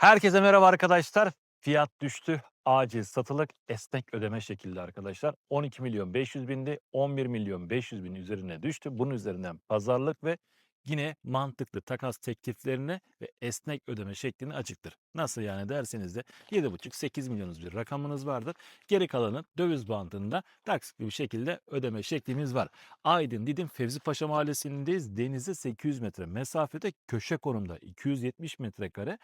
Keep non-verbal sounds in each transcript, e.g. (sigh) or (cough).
Herkese merhaba arkadaşlar. Fiyat düştü. Acil satılık esnek ödeme şekilde arkadaşlar. 12 milyon 500 bindi. 11 milyon 500 bin üzerine düştü. Bunun üzerinden pazarlık ve yine mantıklı takas tekliflerine ve esnek ödeme şeklini açıktır. Nasıl yani derseniz de 7,5-8 milyonuz bir rakamınız vardır. Geri kalanı döviz bandında taksitli bir şekilde ödeme şeklimiz var. Aydın Didim Fevzi Paşa Mahallesi'ndeyiz. Denize 800 metre mesafede köşe konumda 270 metrekare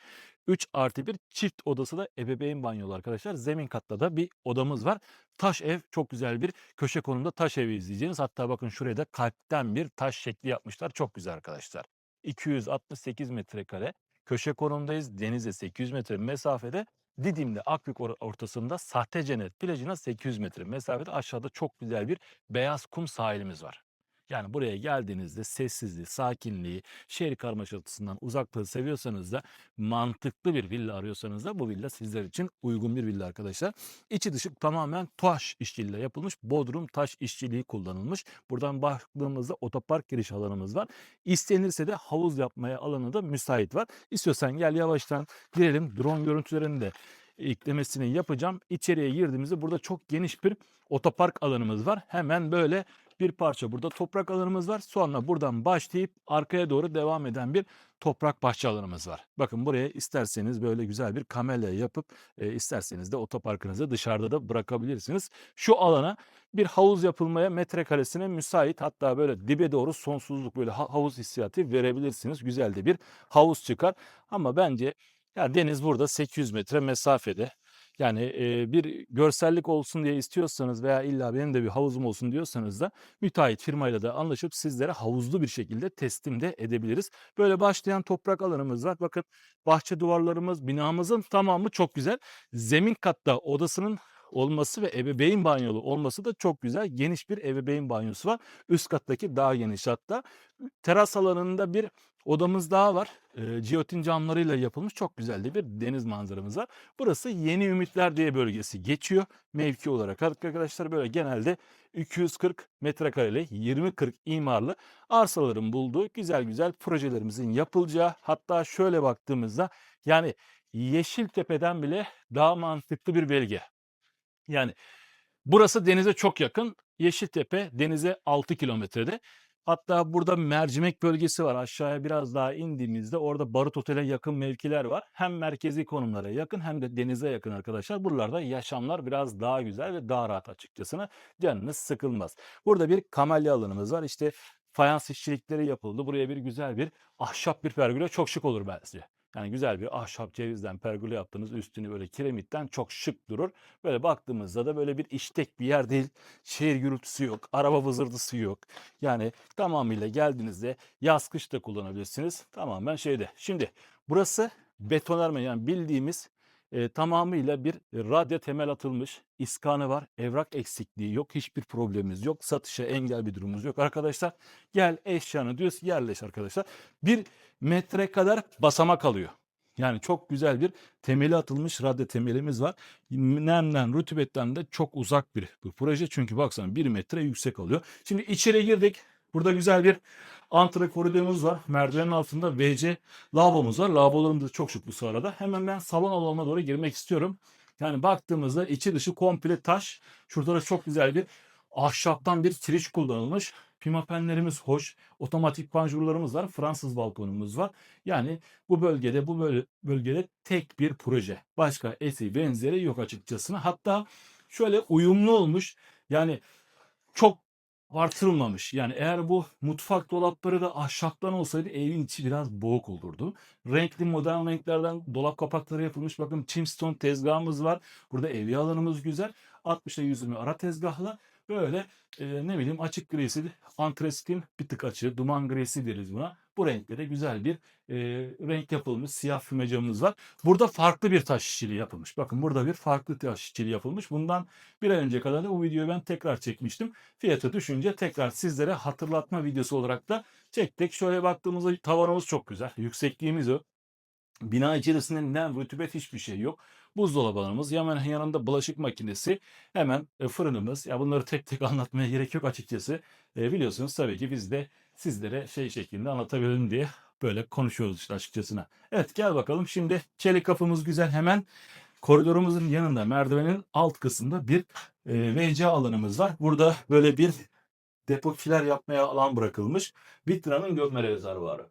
3 artı 1 çift odası da ebeveyn banyolu arkadaşlar. Zemin katta da bir odamız var. Taş ev çok güzel bir köşe konumda taş evi izleyeceğiniz. Hatta bakın şuraya da kalpten bir taş şekli yapmışlar. Çok güzel arkadaşlar. 268 metrekare köşe konumdayız. Denize 800 metre mesafede. Didim'de Akbük or- ortasında Sahte Cennet plajına 800 metre mesafede aşağıda çok güzel bir beyaz kum sahilimiz var. Yani buraya geldiğinizde sessizliği, sakinliği, şehir karmaşasından uzaklığı seviyorsanız da mantıklı bir villa arıyorsanız da bu villa sizler için uygun bir villa arkadaşlar. İçi dışı tamamen taş işçiliğiyle yapılmış. Bodrum taş işçiliği kullanılmış. Buradan baktığımızda otopark giriş alanımız var. İstenirse de havuz yapmaya alanı da müsait var. İstiyorsan gel yavaştan girelim. Drone görüntülerini de eklemesini yapacağım. İçeriye girdiğimizde burada çok geniş bir otopark alanımız var. Hemen böyle bir parça burada toprak alanımız var. Sonra buradan başlayıp arkaya doğru devam eden bir toprak bahçe alanımız var. Bakın buraya isterseniz böyle güzel bir kamelya yapıp e, isterseniz de otoparkınızı dışarıda da bırakabilirsiniz. Şu alana bir havuz yapılmaya metrekaresine müsait hatta böyle dibe doğru sonsuzluk böyle ha- havuz hissiyatı verebilirsiniz. Güzel de bir havuz çıkar ama bence ya deniz burada 800 metre mesafede. Yani e, bir görsellik olsun diye istiyorsanız veya illa benim de bir havuzum olsun diyorsanız da müteahhit firmayla da anlaşıp sizlere havuzlu bir şekilde teslim de edebiliriz. Böyle başlayan toprak alanımız var. Bakın bahçe duvarlarımız, binamızın tamamı çok güzel. Zemin katta odasının olması ve ebeveyn banyolu olması da çok güzel. Geniş bir ebeveyn banyosu var. Üst kattaki daha geniş hatta. Teras alanında bir odamız daha var. E, Giyotin camlarıyla yapılmış çok güzel de bir deniz manzaramız var. Burası Yeni Ümitler diye bölgesi geçiyor. Mevki olarak arkadaşlar böyle genelde 240 metrekareli 20-40 imarlı arsaların bulduğu güzel güzel projelerimizin yapılacağı hatta şöyle baktığımızda yani Yeşiltepe'den bile daha mantıklı bir bölge. Yani burası denize çok yakın. Yeşiltepe denize 6 kilometrede. Hatta burada mercimek bölgesi var. Aşağıya biraz daha indiğimizde orada Barut Otel'e yakın mevkiler var. Hem merkezi konumlara yakın hem de denize yakın arkadaşlar. Buralarda yaşamlar biraz daha güzel ve daha rahat açıkçası. Canınız sıkılmaz. Burada bir kamelya alanımız var. İşte fayans işçilikleri yapıldı. Buraya bir güzel bir ahşap bir pergüle çok şık olur bence. Yani güzel bir ahşap cevizden pergüle yaptığınız üstünü böyle kiremitten çok şık durur. Böyle baktığımızda da böyle bir iştek bir yer değil. Şehir gürültüsü yok, araba vızırdısı yok. Yani tamamıyla geldiğinizde yaz kış da kullanabilirsiniz. Tamamen şeyde. Şimdi burası betonarme yani bildiğimiz e, tamamıyla bir radyo temel atılmış. iskanı var. Evrak eksikliği yok. Hiçbir problemimiz yok. Satışa engel bir durumumuz yok arkadaşlar. Gel eşyanı diyoruz yerleş arkadaşlar. Bir metre kadar basamak alıyor. Yani çok güzel bir temeli atılmış radyo temelimiz var. Nemden, rutubetten de çok uzak bir bu proje. Çünkü baksana bir metre yüksek alıyor. Şimdi içeri girdik. Burada güzel bir antre koridorumuz var. Merdivenin altında WC lavabomuz var. Lavabolarımız da çok şık bu sırada. Hemen ben salon alanına doğru girmek istiyorum. Yani baktığımızda içi dışı komple taş. Şurada da çok güzel bir ahşaptan bir triş kullanılmış. Pimapenlerimiz hoş. Otomatik panjurlarımız var. Fransız balkonumuz var. Yani bu bölgede bu böyle bölgede tek bir proje. Başka esi benzeri yok açıkçası. Hatta şöyle uyumlu olmuş. Yani çok artırılmamış. Yani eğer bu mutfak dolapları da ahşaptan olsaydı evin içi biraz boğuk olurdu. Renkli modern renklerden dolap kapakları yapılmış. Bakın Chimstone tezgahımız var. Burada evye alanımız güzel. 60'a 120 ara tezgahla böyle e, ne bileyim açık grisi, antresin bir tık açığı, duman grisi deriz buna. Bu renklere güzel bir e, renk yapılmış siyah füme camımız var. Burada farklı bir taş işçiliği yapılmış. Bakın burada bir farklı taş işçiliği yapılmış. Bundan bir ay önce kadar da bu videoyu ben tekrar çekmiştim. Fiyatı düşünce tekrar sizlere hatırlatma videosu olarak da çektik. Şöyle baktığımızda tavanımız çok güzel. Yüksekliğimiz o. Bina içerisinde nem, rutubet hiçbir şey yok. Buzdolabımız, hemen yanında bulaşık makinesi, hemen e, fırınımız. Ya bunları tek tek (laughs) anlatmaya gerek yok açıkçası. E, biliyorsunuz tabii ki biz de sizlere şey şeklinde anlatabilelim diye böyle konuşuyoruz işte açıkçasına. Evet gel bakalım şimdi çelik kapımız güzel hemen koridorumuzun yanında merdivenin alt kısmında bir e, WC alanımız var. Burada böyle bir depo kiler yapmaya alan bırakılmış. Vitra'nın gömme rezervuarı.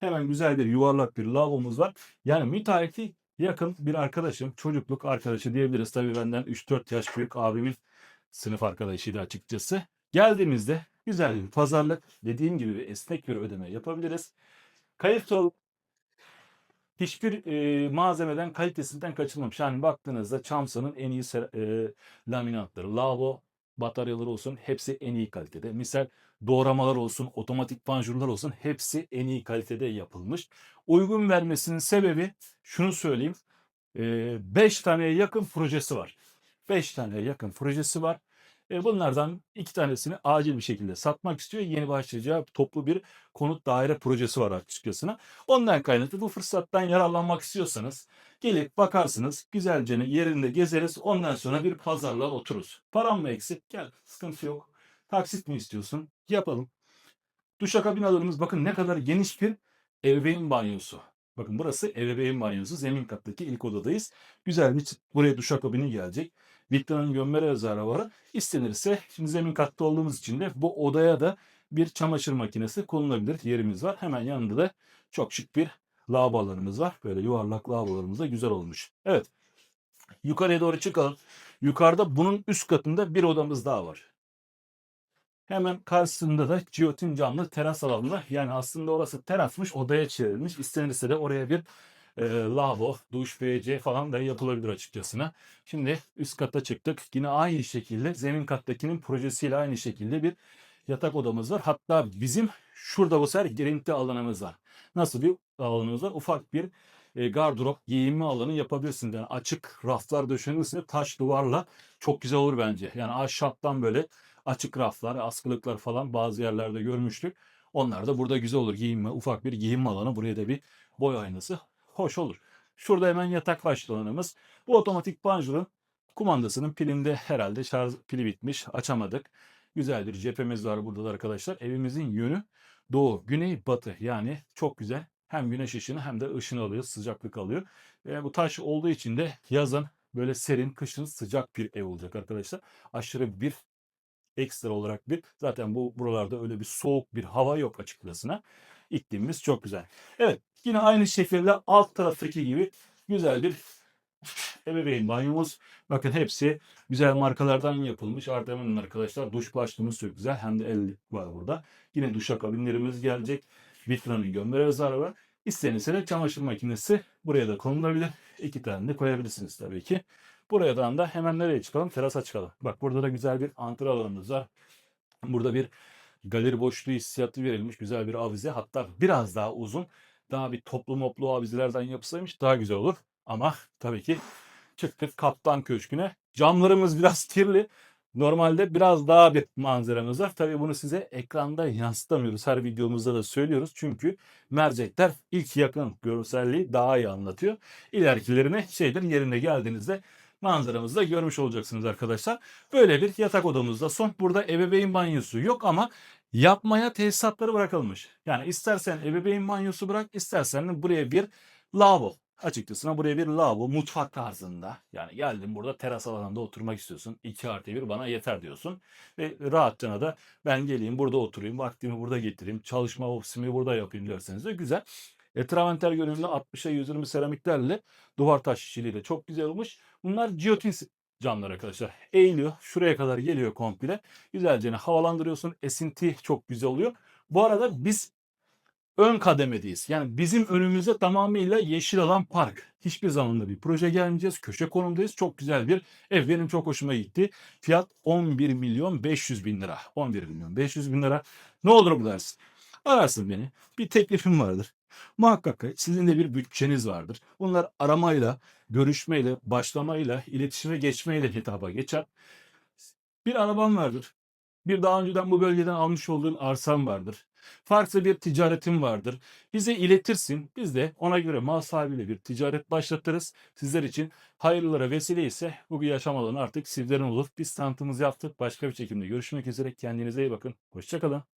Hemen güzel bir yuvarlak bir lavabomuz var. Yani müteahhiti yakın bir arkadaşım, çocukluk arkadaşı diyebiliriz. Tabii benden 3-4 yaş büyük abimin sınıf arkadaşıydı açıkçası. Geldiğimizde güzel bir pazarlık, dediğim gibi bir esnek bir ödeme yapabiliriz. Kayıt ol hiçbir e, malzemeden kalitesinden kaçınmamış. Yani baktığınızda Çamsa'nın en iyi e, laminatları, lavabo bataryaları olsun hepsi en iyi kalitede. Misal doğramalar olsun, otomatik panjurlar olsun hepsi en iyi kalitede yapılmış. Uygun vermesinin sebebi şunu söyleyeyim. 5 taneye yakın projesi var. 5 taneye yakın projesi var. Bunlardan iki tanesini acil bir şekilde satmak istiyor. Yeni başlayacağı toplu bir konut daire projesi var açıkçasına. Ondan kaynaklı bu fırsattan yararlanmak istiyorsanız gelip bakarsınız. Güzelce yerinde gezeriz. Ondan sonra bir pazarlığa otururuz. Param mı eksik? Gel sıkıntı yok. Taksit mi istiyorsun? Yapalım. Duşakabin alanımız bakın ne kadar geniş bir ebeveyn banyosu. Bakın burası ebeveyn banyosu. Zemin kattaki ilk odadayız. Güzel bir buraya duşakabini gelecek. Vitra'nın gömme rezervuarı istenirse şimdi zemin katta olduğumuz için de bu odaya da bir çamaşır makinesi konulabilir yerimiz var. Hemen yanında da çok şık bir lavabo alanımız var. Böyle yuvarlak lavabolarımız da güzel olmuş. Evet. Yukarıya doğru çıkalım. Yukarıda bunun üst katında bir odamız daha var. Hemen karşısında da giyotin camlı teras alanı. Yani aslında orası terasmış, odaya çevrilmiş. İstenirse de oraya bir e, lavabo, duş, WC falan da yapılabilir açıkçasına. Şimdi üst kata çıktık. Yine aynı şekilde zemin kattakinin projesiyle aynı şekilde bir yatak odamız var. Hatta bizim şurada bu sefer girinti alanımız var. Nasıl bir alanımız var? Ufak bir e, gardırop giyinme alanı yapabilirsiniz. Yani açık raflar döşenirse taş duvarla çok güzel olur bence. Yani ahşaptan böyle açık raflar, askılıklar falan bazı yerlerde görmüştük. Onlar da burada güzel olur. Giyinme, ufak bir giyinme alanı. Buraya da bir boy aynası. Hoş olur. Şurada hemen yatak başlı alanımız. Bu otomatik panjurun kumandasının pilinde herhalde şarj pili bitmiş. Açamadık. Güzel bir cephemiz var burada da arkadaşlar. Evimizin yönü doğu, güney, batı. Yani çok güzel. Hem güneş ışını hem de ışını alıyor, sıcaklık alıyor. E, bu taş olduğu için de yazın böyle serin, kışın sıcak bir ev olacak arkadaşlar. Aşırı bir ekstra olarak bir zaten bu buralarda öyle bir soğuk bir hava yok açıkçasına. İklimimiz çok güzel. Evet yine aynı şekilde alt taraftaki gibi güzel bir ebeveyn banyomuz. Bakın hepsi güzel markalardan yapılmış. Artemon'un arkadaşlar duş başlığımız çok güzel. Hem de el var burada. Yine duşakabinlerimiz gelecek. Vitra'nın gömme rezervuarı var. İstenirse de çamaşır makinesi buraya da konulabilir. İki tane de koyabilirsiniz tabii ki. Buradan da hemen nereye çıkalım? Terasa çıkalım. Bak burada da güzel bir antre alanımız var. Burada bir galeri boşluğu hissiyatı verilmiş güzel bir avize. Hatta biraz daha uzun. Daha bir toplu moplu avizelerden yapılsaymış daha güzel olur. Ama tabii ki çıktık kaptan köşküne. Camlarımız biraz (laughs) kirli. Normalde biraz daha bir manzaramız var. Tabii bunu size ekranda yansıtamıyoruz. Her videomuzda da söylüyoruz. Çünkü mercekler ilk yakın görselliği daha iyi anlatıyor. İlerkilerine şeydir yerine geldiğinizde manzaramızı da görmüş olacaksınız arkadaşlar. Böyle bir yatak odamızda son. Burada ebeveyn banyosu yok ama yapmaya tesisatları bırakılmış. Yani istersen ebeveyn banyosu bırak istersen buraya bir lavabo açıkçası buraya bir lavabo mutfak tarzında. Yani geldin burada teras alanında oturmak istiyorsun. 2 artı 1 bana yeter diyorsun. Ve rahatça da ben geleyim burada oturayım. Vaktimi burada getireyim. Çalışma ofisimi burada yapayım derseniz de güzel. E, Traventer görünümlü 60'a 120 seramiklerle duvar taş işçiliği çok güzel olmuş. Bunlar giyotin camlar arkadaşlar. Eğiliyor. Şuraya kadar geliyor komple. Güzelce havalandırıyorsun. Esinti çok güzel oluyor. Bu arada biz ön kademedeyiz. Yani bizim önümüzde tamamıyla yeşil alan park. Hiçbir zamanda bir proje gelmeyeceğiz. Köşe konumdayız. Çok güzel bir ev. Benim çok hoşuma gitti. Fiyat 11 milyon 500 bin lira. 11 milyon 500 bin lira. Ne olur bu dersin? Ararsın beni. Bir teklifim vardır. Muhakkak sizin de bir bütçeniz vardır. Bunlar aramayla, görüşmeyle, başlamayla, iletişime geçmeyle hitaba geçer. Bir araban vardır. Bir daha önceden bu bölgeden almış olduğun arsan vardır. Farklı bir ticaretin vardır. Bize iletirsin. Biz de ona göre mal sahibiyle bir ticaret başlatırız. Sizler için hayırlılara vesile ise bu yaşam alanı artık sizlerin olur. Biz tanıtımımızı yaptık. Başka bir çekimde görüşmek üzere. Kendinize iyi bakın. Hoşçakalın.